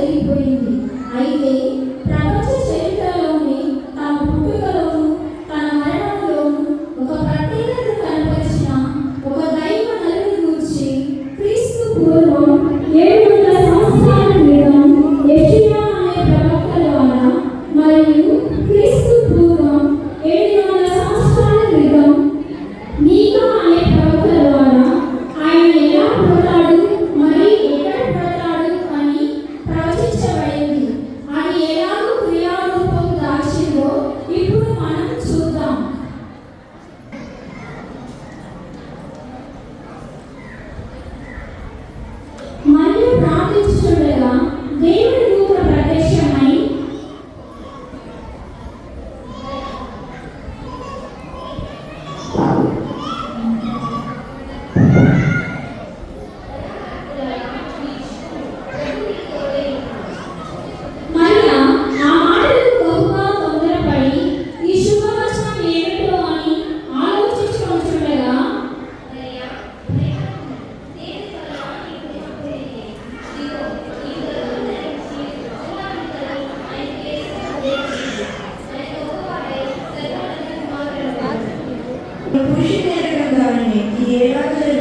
జరిగిపోయింది. అయితే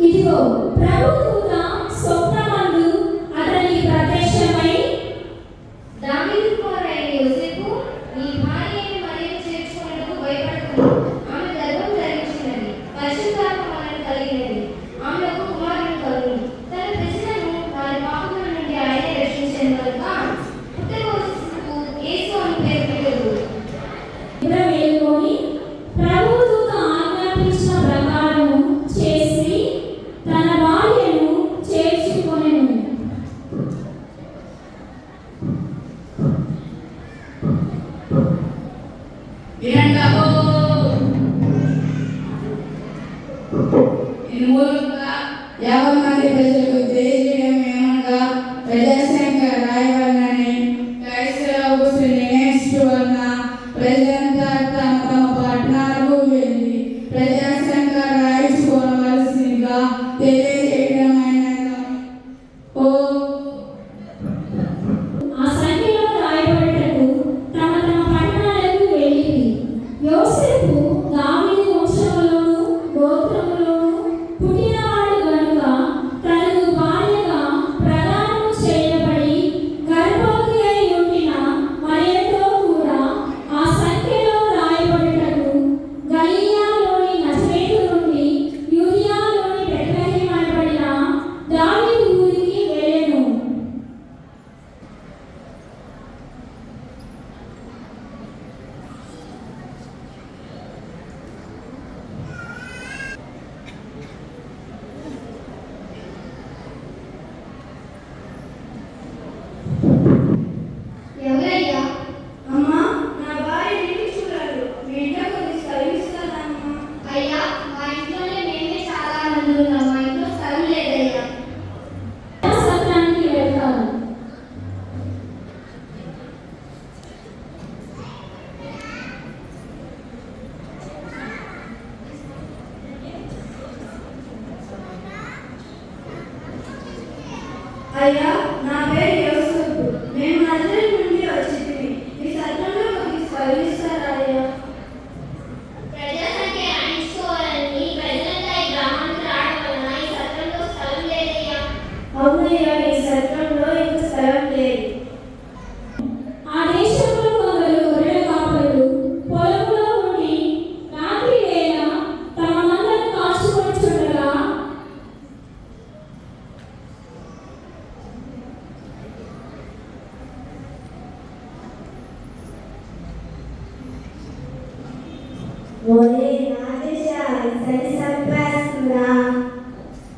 ఇదిగో ప్రభుత్వ స్వప్న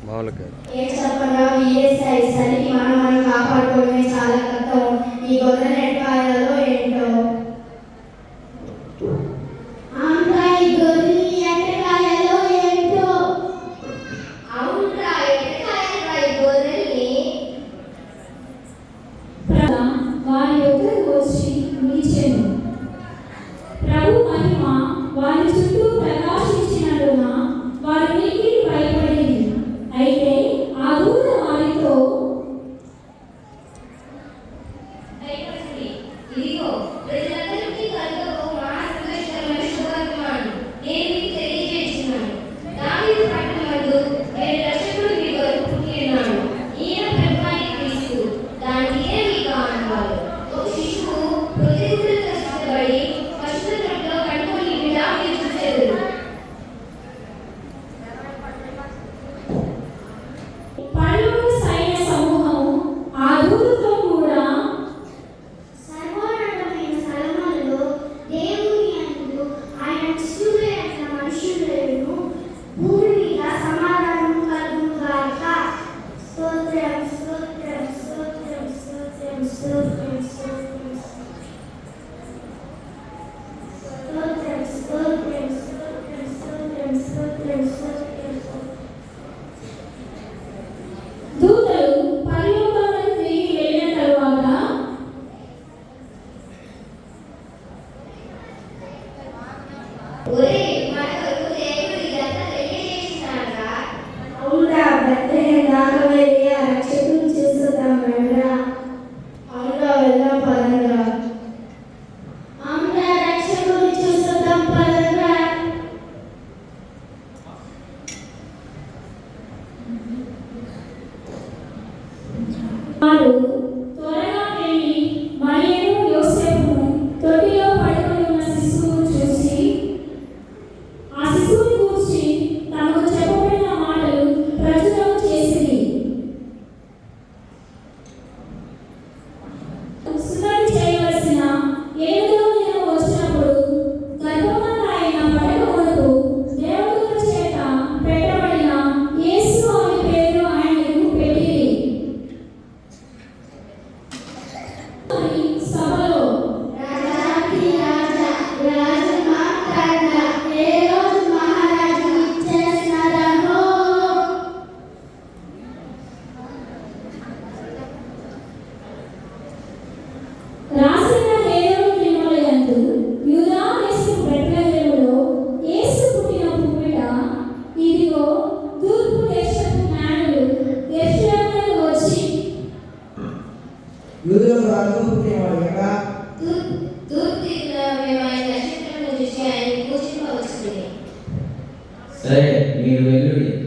మామూలుగా ఏ చెప్పనా? విఎస్ఐ సరికి మనం మనం కాపాడుకోవడమే చాలా కష్టం. ఈ గొర్రె യാഗവേദിയെ അരക്ഷിത 在女为 year.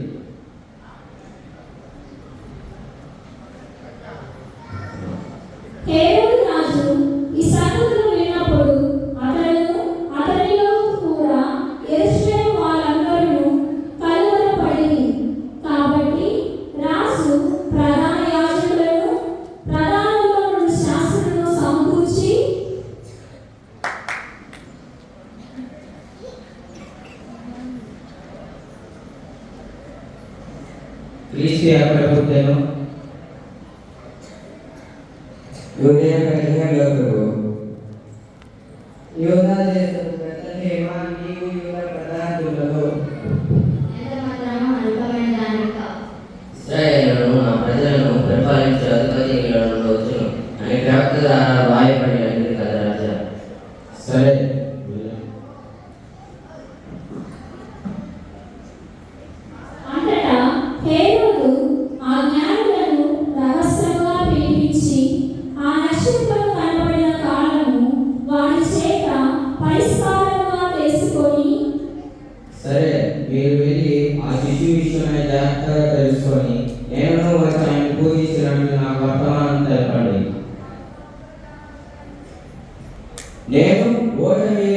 కేసీఆర్ ప్రభుత్వం యోజన కఠిన లోకరు యోగ చేస్తారు ప్రజలేమా నీవు యువ పదార్థులలో ఇస్రాయేళ్ళను సరే. 你懂我的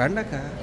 రమ్మను